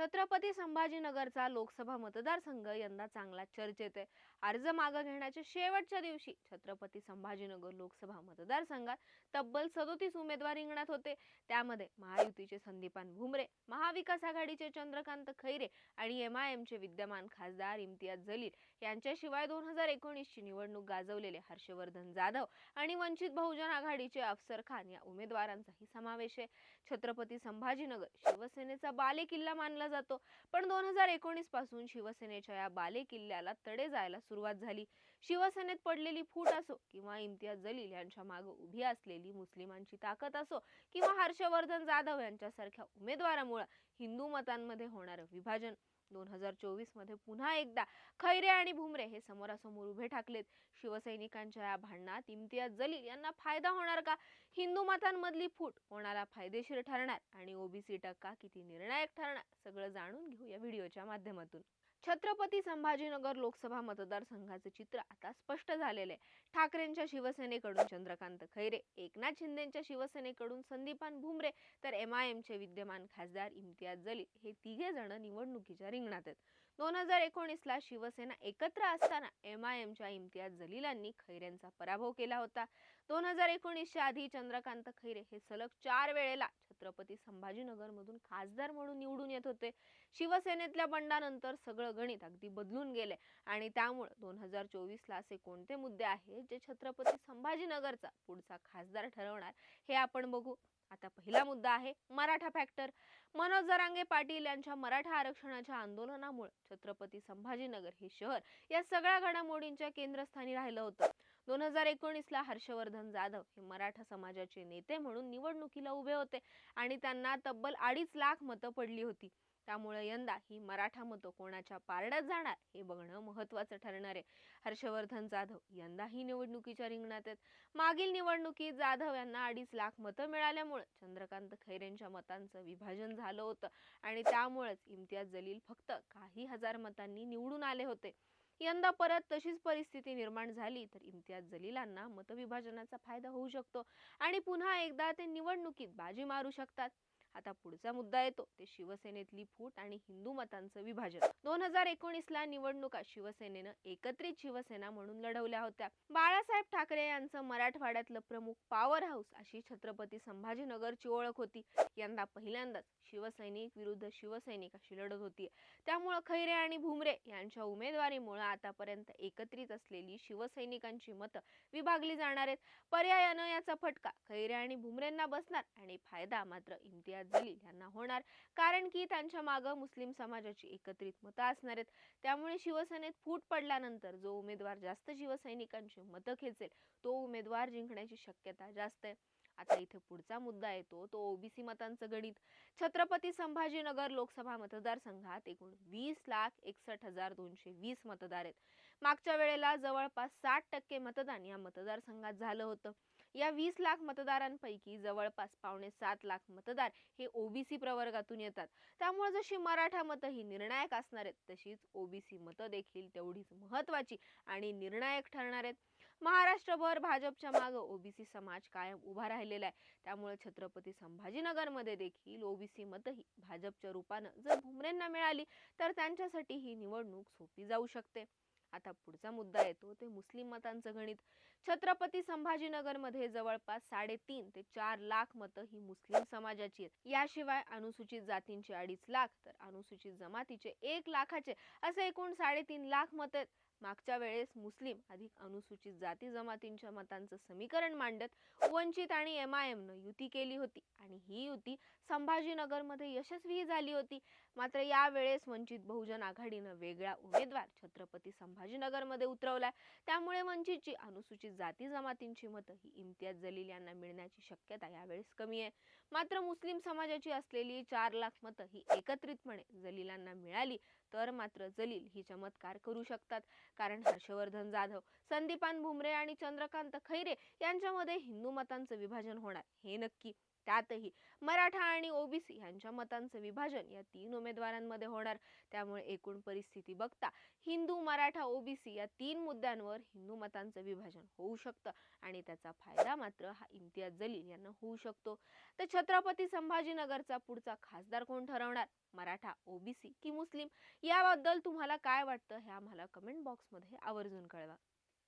छत्रपती संभाजीनगरचा लोकसभा मतदारसंघ यंदा चांगला चर्चेत आहे. अर्ज मागं घेण्याच्या शेवटच्या दिवशी छत्रपती संभाजीनगर लोकसभा मतदारसंघात तब्बल सदोतीस उमेदवार रिंगणात होते. त्यामध्ये महायुतीचे संदीपान भुमरे महाविकास आघाडीचे चंद्रकांत खैरे आणि एम आय एमचे विद्यमान खासदार इम्तियाज जलील यांच्याशिवाय दोन हजार एकोणीसची निवडणूक गाजवलेले हर्षवर्धन जाधव आणि वंचित बहुजन आघाडीचे अफसर खान या उमेदवारांचाही समावेश आहे. छत्रपती संभाजीनगर शिवसेनेचा बालेकिल्ला मानला जातो. पण दोन हजार एकोणीसपासून शिवसेनेच्या या बालेकिल्ल्याला तडे जायला सुरुवात झाली. शिवसेनेत पडलेली फूट असो किंवा इम्तियाज जलील यांच्या मागे उभी असलेली मुस्लिमांची ताकद असो किंवा हर्षवर्धन जाधव यांच्यासारख्या उमेदवारामुळे हिंदू मतांमध्ये होणारं विभाजन. दोन हजार चोवीसमध्ये पुन्हा एकदा खैरे आणि भुमरे हे समोरासमोर उभे ठाकलेत. शिवसैनिकांच्या या भांडणात इम्तियाज जलील यांना फायदा होणार का? हिंदू मतांमधली फूट कोणाला फायदेशीर ठरणार? आणि ओबीसी टक्का किती निर्णायक ठरणार? सगळं जाणून घेऊ या व्हिडिओच्या माध्यमातून. छत्रपती संभाजीनगर लोकसभा मतदारसंघाचे चित्र आता स्पष्ट झालेले आहे. ठाकरेंच्या शिवसेनेकडून चंद्रकांत खैरे एकनाथ शिंदेच्या शिवसेनेकडून संदीपान भुमरे तर एम आय एमचे विद्यमान खासदार इम्तियाज जलील हे तिघे जण निवडणुकीच्या रिंगणात आहेत. दोन हजार एकोणीसला शिवसेना एकत्र असताना एम आय एमच्या इम्तियाज जलीलांनी खैरेंचा पराभव केला होता. दोन हजार एकोणीसच्या आधी चंद्रकांत खैरे हे सलग चार वेळेला छत्रपती संभाजीनगरमधून खासदार म्हणून निवडून येत होते. शिवसेनेतल्या बंडानंतर सगळं गणित अगदी बदलून गेले आणि त्यामुळे दोन हजार चोवीसला असे कोणते मुद्दे आहेत जे छत्रपती संभाजीनगरचा पुढचा खासदार ठरवणार हे आपण बघू. आता पहिला मुद्दा आहे मराठा फॅक्टर मनोज जरांगे पाटील यांच्या मराठा आरक्षणाच्या आंदोलनामुळे छत्रपती संभाजीनगर हे शहर या सगळ्या घडामोडींच्या केंद्रस्थानी राहिलं होतं. दोन हजार एकोणीसला हर्षवर्धन जाधव हे मराठा समाजाचे नेते म्हणून निवडणुकीला उभे होते आणि त्यांना तब्बल अडीच लाख मतं पडली होती. त्यामुळे यंदा ही मराठा मतं कोणाच्या पारड्यात जाणार हे बघणं महत्त्वाचं ठरणार आहे. हर्षवर्धन जाधव यंदाही निवडणुकीच्या रिंगणात आहेत. मागील निवडणुकीत जाधव यांना अडीच लाख मतं मिळाल्यामुळे चंद्रकांत खैरेंच्या मतांचं विभाजन झालं होतं आणि त्यामुळेच इम्तियाज जलील फक्त काही हजार मतांनी निवडून आले होते. यंदा परत तशीच परिस्थिती निर्माण झाली तर इम्तियाज जलीलांना मतविभाजनाचा फायदा होऊ शकतो आणि पुन्हा एकदा ते निवडणुकीत बाजी मारू शकतात. आता पुढचा मुद्दा येतो ते शिवसेनेतली फूट आणि हिंदू मतांचं विभाजन. दोन हजार एकोणीसला निवडणुका शिवसेनेनं एकत्रित शिवसेना म्हणून लढवल्या होत्या. बाळासाहेब ठाकरे यांचं मराठवाड्यातलं प्रमुख पॉवर हाऊस अशी छत्रपती संभाजीनगरची ओळख होती. यंदा पहिल्यांदाच शिवसैनिक विरुद्ध शिवसैनिक अशी लढत होती त्यामुळं खैरे आणि भुमरे यांच्या उमेदवारीमुळे आतापर्यंत एकत्रित असलेली शिवसैनिकांची मतं विभागली जाणार आहेत. पर्यायानं याचा फटका खैरे आणि भुमरेंना बसणार आणि फायदा मात्र इम्तियाज जलील यांना होणार. कारण की त्यांच्या मागं मुस्लिम समाजाची एकत्रित मतं असणार आहेत. त्यामुळे शिवसेनेत फूट पडल्यानंतर जो उमेदवार जास्त शिवसैनिकांची मतं खेचेल तो उमेदवार जिंकण्याची शक्यता जास्त आहे. आता इथे पुढचा मुद्दा येतो तो ओबीसी मतांचं गणित. छत्रपती संभाजीनगर लोकसभा मतदारसंघात एकूण वीस लाख एकसष्ट हजार दोनशे वीस मतदार आहेत. मागच्या वेळेला जवळपास साठ टक्के मतदान या मतदारसंघात झालं होतं. या वीस लाख मतदारांपैकी जवळपास पावणे सात लाख मतदार हे ओबीसी प्रवर्गातून येतात. त्यामुळे जशी मराठा मतं ही निर्णायक असणार आहेत तशीच ओबीसी मतं देखील तेवढीच महत्वाची आणि निर्णायक ठरणार आहेत. महाराष्ट्रभर भाजपच्या मागं ओबीसी समाज कायम उभा राहिलेला आहे. त्यामुळे छत्रपती संभाजीनगरमध्ये देखील ओबीसी मतही भाजपच्या रूपानं जर भुमरेंना मिळाली तर त्यांच्यासाठी ही निवडणूक सोपी जाऊ शकते. आता पुढचा मुद्दा येतो ते मुस्लिम मतांचं गणित. छत्रपती संभाजीनगरमध्ये जवळपास साडेतीन ते चार लाख मतं ही मुस्लिम समाजाची आहेत. याशिवाय अनुसूचित जातींचे अडीच लाख तर अनुसूचित जमातीचे एक लाखाचे असे एकूण साडेतीन लाख मत आहेत. मागच्या वेळेस मुस्लिम अधिक अनुसूचित जाती जमातींच्या मतांचं समीकरण मांडत वंचित आणि एम आय एमनं युती केली होती आणि ही युती संभाजीनगरमध्ये यशस्वी झाली होती. मात्र यावेळेस वंचित बहुजन आघाडीनं वेगळा उमेदवार छत्रपती संभाजीनगरमध्ये उतरवलाय. त्यामुळे वंचितची अनुसूचित जाती जमातींची मतं ही इम्तियाज जलील यांना मिळण्याची शक्यता यावेळेस कमी आहे. मात्र मुस्लिम समाजाची असलेली चार लाख मतं ही एकत्रितपणे जलीलांना मिळाली तर मात्र जलील ही चमत्कार करू शकतात. कारण हर्षवर्धन जाधव संदीपान भुमरे आणि चंद्रकांत खैरे यांच्यामध्ये हिंदू मतांचं विभाजन होणार हे नक्की त्यातही मराठा आणि ओबीसी यांच्या मतांचं विभाजन या तीन उमेदवारांमध्ये होणार. त्यामुळे एकूण परिस्थिती बघता हिंदू मराठा ओबीसी या तीन मुद्द्यांवर हिंदू मतांचं विभाजन होऊ शकतं आणि त्याचा फायदा मात्र हा इम्तियाज जलील यांना होऊ शकतो. तर छत्रपती संभाजीनगरचा पुढचा खासदार कोण ठरवणार? मराठा ओबीसी की मुस्लिम? याबद्दल तुम्हाला काय वाटतं हे आम्हाला कमेंट बॉक्समध्ये आवर्जून कळवा.